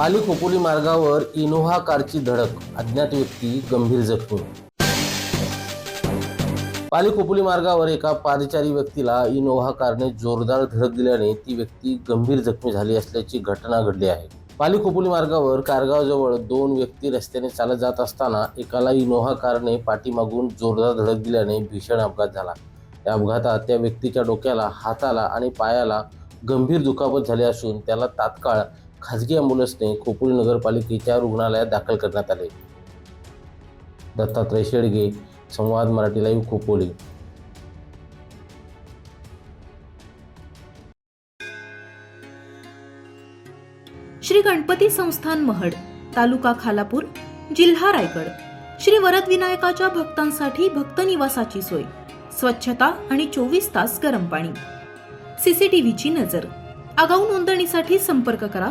पाली खोपोली मार्गावर इनोव्हा कारची धडक अज्ञात व्यक्ती गंभीर जखमी. पाली खोपोली मार्गावर एका पादचारी व्यक्तीला इनोव्हा कारने जोरदार धडक दिल्याने ती व्यक्ती गंभीर जखमी झाली असल्याची घटना घडली आहे. पाली खोपोली मार्गावर कारगावजवळ दोन व्यक्ती रस्त्याने चालत जात असताना एकाला इनोव्हा कारने पाठीमागून जोरदार धडक दिल्याने भीषण अपघात झाला. या अपघातात त्या व्यक्तीच्या डोक्याला हाताला आणि पायाला गंभीर दुखापत झाली असून त्याला तात्काळ खाजगी ॲम्ब्युलन्सने खोपोली नगरपालिकेच्या रुग्णालयात दाखल करण्यात आले. दत्तात्रय शेडगे संवाद मराठी लाईव्ह खोपोली. श्री गणपती संस्थान महड तालुका खालापूर जिल्हा रायगड. श्री वरद विनायकाच्या भक्तांसाठी भक्त निवासाची सोय स्वच्छता आणि चोवीस तास गरम पाणी. सीसीटीव्हीची नजर. आगाऊ नोंदणीसाठी संपर्क करा